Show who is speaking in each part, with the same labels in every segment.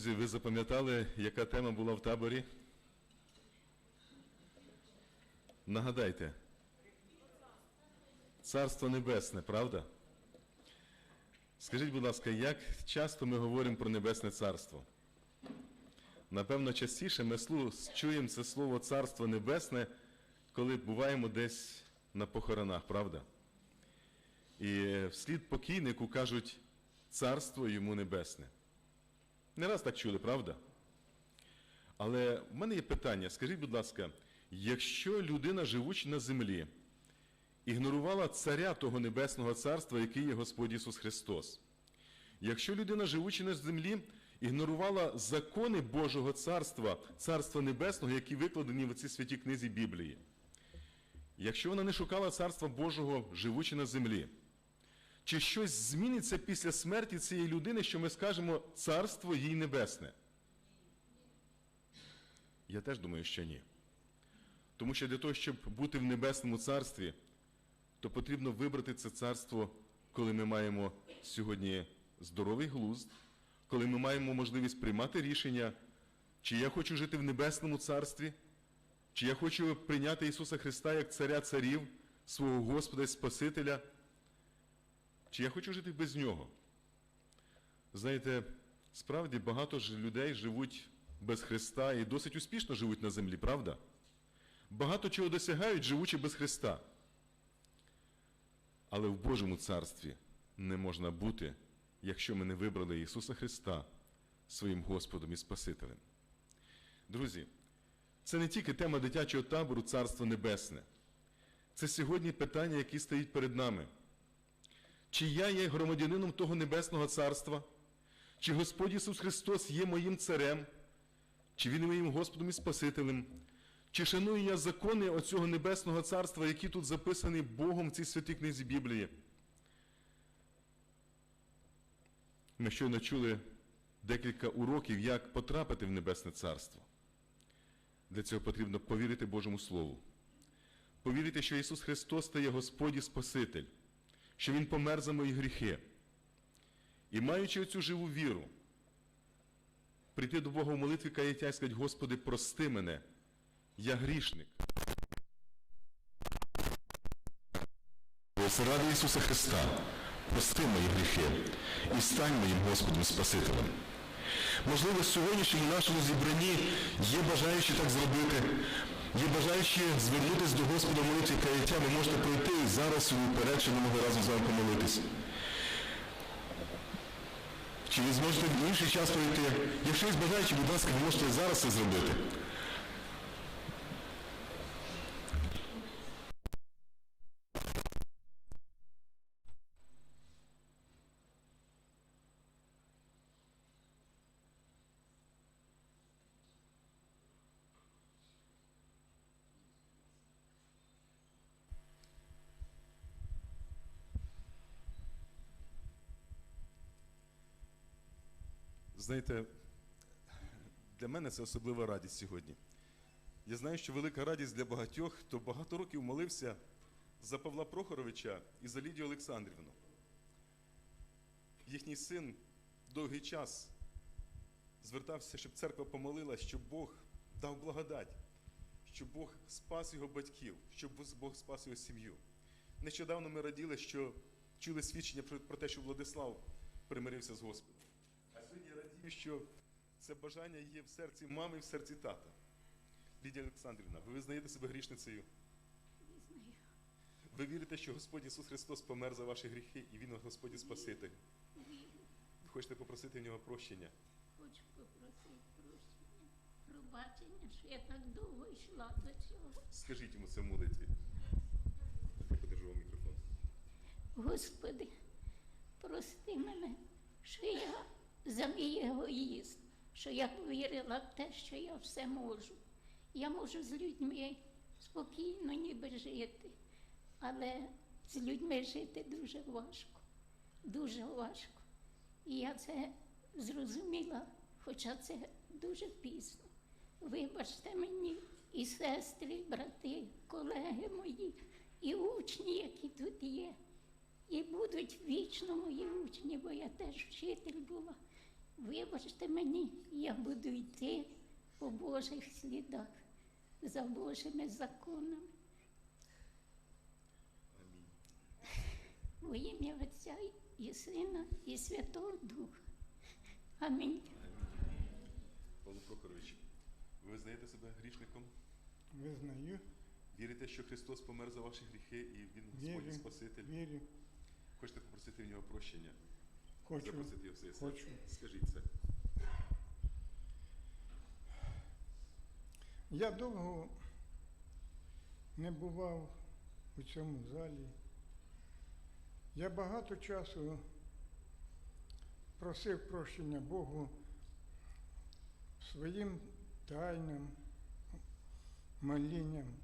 Speaker 1: Друзі, ви запам'ятали, яка тема була в таборі? Нагадайте. Царство Небесне, правда? Скажіть, будь ласка, як часто ми говоримо про Небесне Царство? Напевно, частіше ми чуємо це слово Царство Небесне, коли буваємо десь на похоронах, правда? І вслід покійнику кажуть Царство йому небесне. Не раз так чули, правда? Але в мене є питання. Скажіть, будь ласка, якщо людина, живучи на землі, ігнорувала царя того небесного царства, який є Господь Ісус Христос, якщо людина, живучи на землі, ігнорувала закони Божого царства, царства небесного, які викладені в цій святій книзі Біблії, якщо вона не шукала царства Божого, живучи на землі, чи щось зміниться після смерті цієї людини, що ми скажемо царство їй небесне? Я теж думаю, що ні. Тому що для того, щоб бути в небесному царстві, то потрібно вибрати це царство, коли ми маємо сьогодні здоровий глузд, коли ми маємо можливість приймати рішення, чи я хочу жити в небесному царстві, чи я хочу прийняти Ісуса Христа як царя царів, свого Господа і Спасителя. Чи я хочу жити без нього? Знаєте, справді багато ж людей живуть без Христа і досить успішно живуть на землі, правда? Багато чого досягають, живучи без Христа. Але в Божому царстві не можна бути, якщо ми не вибрали Ісуса Христа своїм Господом і Спасителем. Друзі, це не тільки тема дитячого табору Царство Небесне. Це сьогодні питання, які стоїть перед нами. Чи я є громадянином того Небесного Царства? Чи Господь Ісус Христос є моїм царем? Чи Він є моїм Господом і Спасителем? Чи шаную я закони оцього Небесного Царства, які тут записані Богом в цій святій книзі Біблії? Ми щойно чули декілька уроків, як потрапити в Небесне Царство. Для цього потрібно повірити Божому Слову. Повірити, що Ісус Христос стає Господь і Спаситель що Він помер за мої гріхи. І маючи оцю живу віру, прийти до Бога в молитві каяття і сказати, Господи, прости мене, я грішник. Ради Ісуса Христа, прости мої гріхи і стань моїм Господом Спасителем. Можливо, сьогоднішньому нашому зібранні є бажаючі так зробити, є бажаючі звернутися до Господа молитві каяття, ви можете пройти і зараз вперед, чи ми разом з вами помолитися. Чи ви зможете в інший час пройти? Якщо є бажаючі, будь ласка, ви можете зараз це зробити. Знаєте, для мене це особлива радість сьогодні. Я знаю, що велика радість для багатьох, хто багато років молився за Павла Прохоровича і за Лідію Олександрівну. Їхній син довгий час звертався, щоб церква помолилась, щоб Бог дав благодать, щоб Бог спас його батьків, щоб Бог спас його сім'ю. Нещодавно ми раділи, що чули свідчення про те, що Владислав примирився з Господом. Радію, що це бажання є в серці мами і в серці тата. Лідія Олександрівна, ви визнаєте себе грішницею?
Speaker 2: Визнаю.
Speaker 1: Ви вірите, що Господь Ісус Христос помер за ваші гріхи і Він Господь і Спаситель?
Speaker 2: Вірю.
Speaker 1: Ви хочете попросити в нього прощення?
Speaker 2: Хочу попросити прощення, пробачення, що я так довго йшла до цього.
Speaker 1: Скажіть йому це в молитві. Я подержу вам мікрофон.
Speaker 2: Господи, прости мене, що я за мій егоїзм, що я повірила в те, що я все можу. Я можу з людьми спокійно ніби жити, але з людьми жити дуже важко, дуже важко. І я це зрозуміла, хоча це дуже пізно. Вибачте мені і сестри, і брати, колеги мої, і учні, які тут є. І будуть вічно мої учні, бо я теж вчитель була. Вибачте мені, я буду йти по Божих слідах, за Божими законами. Во ім'я Отця і Сина, і Святого Духа. Амінь.
Speaker 1: Павло Прохорович, ви визнаєте себе грішником?
Speaker 3: Визнаю,
Speaker 1: Вірите, що Христос помер за ваші гріхи і Він Господь
Speaker 3: Вірю.
Speaker 1: Спаситель?
Speaker 3: вірю,
Speaker 1: Хочете попросити в нього прощення?
Speaker 3: Хочу,
Speaker 1: Запросити його в
Speaker 3: хочу.
Speaker 1: Скажіть це.
Speaker 3: Я довго не бував у цьому залі. Я багато часу просив прощення Богу своїм тайним молінням,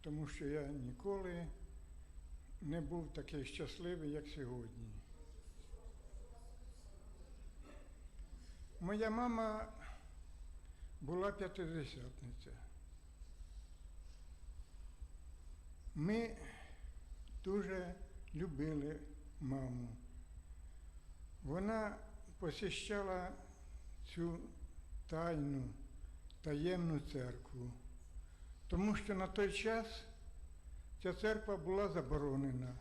Speaker 3: тому що я ніколи не був такий щасливий, як сьогодні. Моя мама була п'ятидесятниця. Ми дуже любили маму. Вона посіщала цю тайну, таємну церкву, тому що на той час ця церква була заборонена.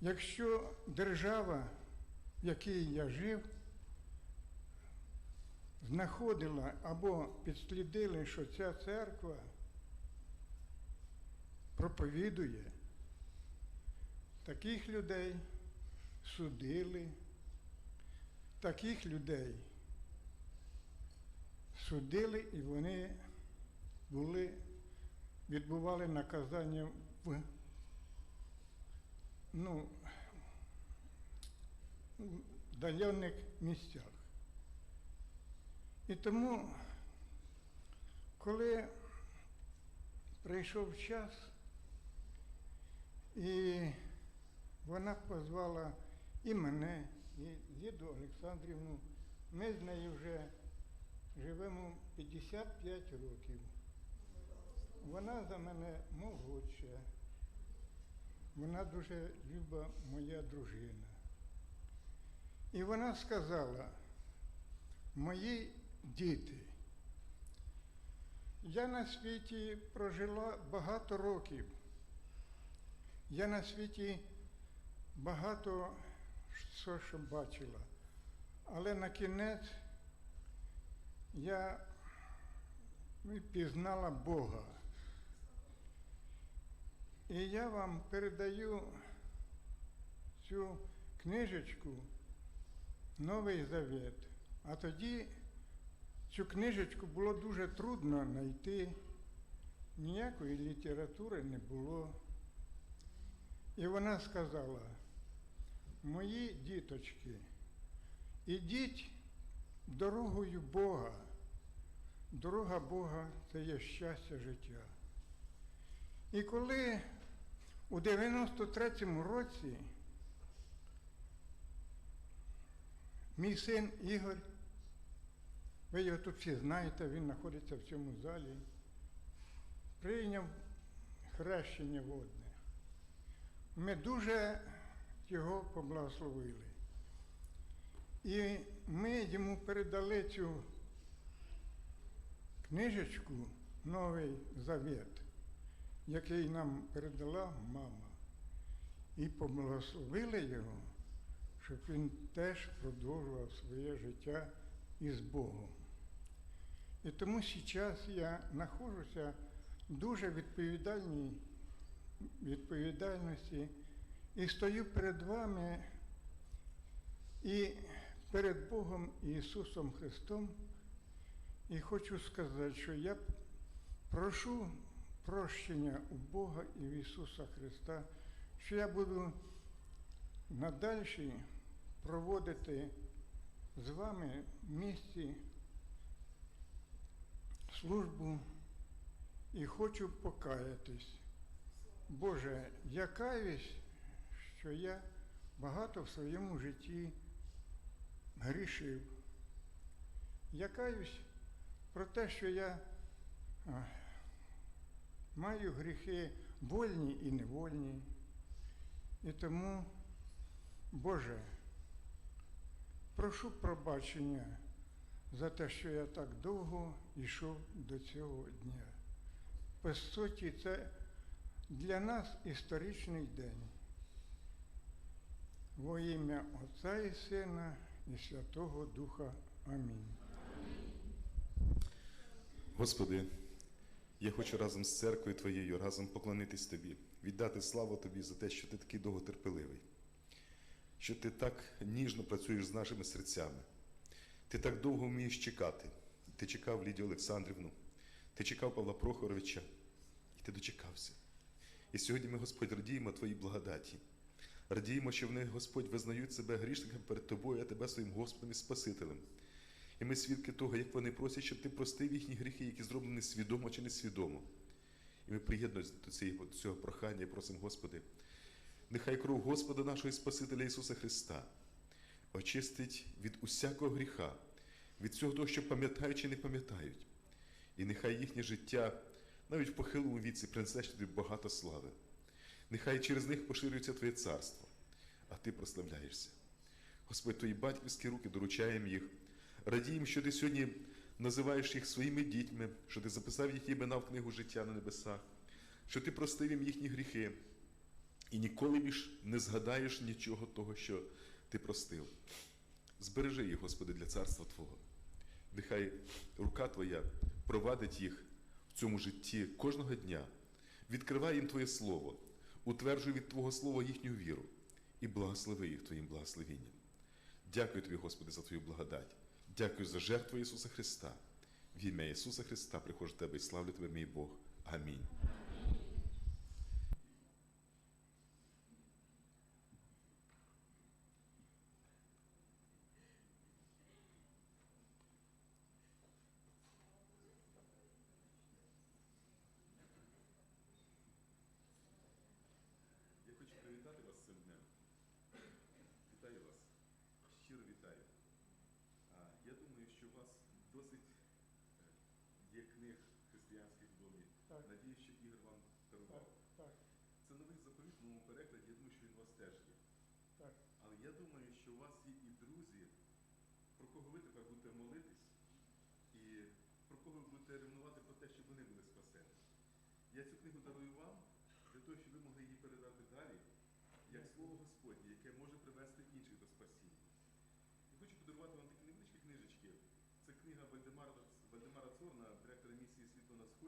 Speaker 3: Якщо держава, в якій я жив, знаходила або підслідили, що ця церква проповідує, таких людей судили, таких людей судили і вони були, відбували наказання в ну, в віддалених місцях. І тому, коли прийшов час, і вона позвала і мене, і Ліду Олександрівну, ми з нею вже живемо 55 років. Вона за мене молодша. Вона дуже люба моя дружина. І вона сказала, мої діти, я на світі прожила багато років. Я на світі багато що, бачила. Але на кінець я пізнала Бога. І я вам передаю цю книжечку Новий Завет. А тоді цю книжечку було дуже трудно знайти, ніякої літератури не було. І вона сказала, мої діточки, ідіть дорогою Бога. Дорога Бога це є щастя життя. І коли у 93-му році мій син Ігор, ви його тут всі знаєте, він знаходиться в цьому залі, прийняв хрещення водне. Ми дуже його поблагословили. І ми йому передали цю книжечку Новий Завет, який нам передала мама. І поблагословили його, щоб він теж продовжував своє життя із Богом. І тому зараз я знаходжуся в дуже відповідальній відповідальності і стою перед вами і перед Богом Ісусом Христом. І хочу сказати, що я прошу прощення у Бога і в Ісуса Христа, що я буду надальші проводити з вами в місті службу і хочу покаятись. Боже, я каюсь, що я багато в своєму житті грішив. Я каюсь про те, що я маю гріхи вольні і невольні. І тому, Боже, прошу пробачення за те, що я так довго йшов до цього дня. По суті, це для нас історичний день. Во ім'я Отця і Сина і Святого Духа. Амінь.
Speaker 4: Господи, я хочу разом з церквою Твоєю, разом поклонитись Тобі, віддати славу Тобі за те, що Ти такий довготерпеливий, що Ти так ніжно працюєш з нашими серцями. Ти так довго вмієш чекати. Ти чекав Лідію Олександрівну, ти чекав Павла Прохоровича, і ти дочекався. І сьогодні ми, Господь, радіємо Твоїй благодаті. Радіємо, що вони, Господь, визнають себе грішниками перед Тобою, а Тебе своїм Господом і Спасителем. І ми свідки того, як вони просять, щоб ти простив їхні гріхи, які зроблені свідомо чи несвідомо. І ми приєднуємося до цього, прохання і просимо, Господи, нехай кров Господа нашого і Спасителя Ісуса Христа очистить від усякого гріха, від всього того, що пам'ятають чи не пам'ятають. І нехай їхнє життя навіть в похилому віці принесе тобі багато слави. Нехай через них поширюється Твоє царство, а Ти прославляєшся. Господь, Твої батьківські руки доручаємо їх. Радіємо, що ти сьогодні називаєш їх своїми дітьми, що ти записав їх імена в книгу життя на небесах, що ти простив їм їхні гріхи, і ніколи більш не згадаєш нічого того, що ти простив. Збережи їх, Господи, для царства Твого. Нехай рука Твоя провадить їх в цьому житті кожного дня. Відкривай їм Твоє Слово, утверджуй від Твого Слова їхню віру і благослови їх Твоїм благословенням. Дякую тобі, Господи, за Твою благодать. Дякую за жертву Ісуса Христа. В ім'я Ісуса Христа приходжу Тебе і славлю Тебе, мій Бог. Амінь.
Speaker 1: Я хочу привітати вас з цим днем. Вітаю вас. Щиро вітаю. А, я думаю, що у вас досить е, є книг християнських в домі.
Speaker 3: Так.
Speaker 1: Надію, що Ігор вам дарував.
Speaker 3: так,
Speaker 1: Це новий заповіт в новому перекладі. Я думаю, що він у вас теж є.
Speaker 3: так.
Speaker 1: Але я думаю, що у вас є і друзі, про кого ви тепер будете молитись, і про кого ви будете ревнувати про те, щоб вони були спасені. Я цю книгу дарую вам для того, щоб ви могли її передати далі, як слово Господнє, яке може привести інших до спасіння. І хочу подарувати вам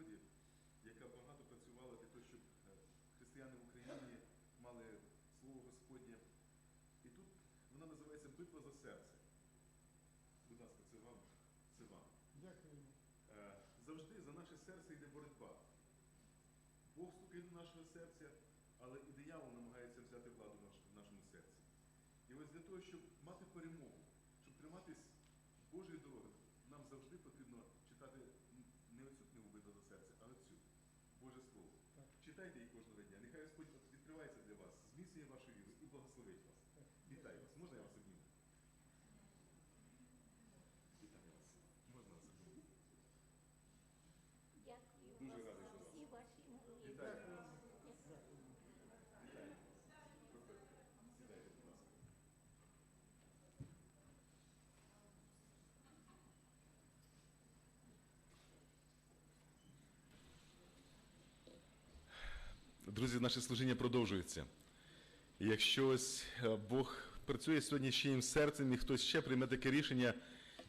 Speaker 1: Сході, яка багато працювала для того, щоб е, християни в Україні мали слово Господнє. І тут вона називається Битва за серце. Будь ласка, це вам. Це вам.
Speaker 3: Дякую.
Speaker 1: Е, Завжди за наше серце йде боротьба. Бог стукає до нашого серця, але і диявол намагається взяти владу в нашому серці. І ось для того, щоб мати перемогу, щоб триматись Божої дороги, нам завжди потрібно читати н- не оцю книгу «Битва за серце, а оцю Боже Слово.
Speaker 3: Так.
Speaker 1: Читайте її кожного дня. Нехай Господь от відкривається для вас, зміцнює вашу віру і благословить вас. Вітаю вас. Можна я вас обніму? Вітаю вас. Можна вас обніму?
Speaker 2: Дякую
Speaker 1: Дуже
Speaker 2: вас
Speaker 1: радий
Speaker 2: за
Speaker 1: за вас.
Speaker 2: всі ваші молитви.
Speaker 1: Вітаю.
Speaker 2: Дякую.
Speaker 1: Вітаю. Проходьте. Сідайте, будь ласка. Друзі, наше служіння продовжується. Якщо ось е, Бог працює сьогодні ще їм серцем, і хтось ще прийме таке рішення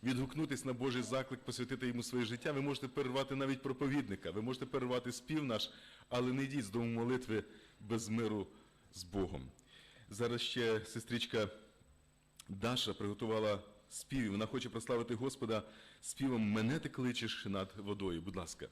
Speaker 1: відгукнутись на Божий заклик, посвятити йому своє життя, ви можете перервати навіть проповідника, ви можете перервати спів наш, але не йдіть з дому молитви без миру з Богом. Зараз ще сестричка Даша приготувала спів, і вона хоче прославити Господа співом Мене ти кличеш над водою. Будь ласка.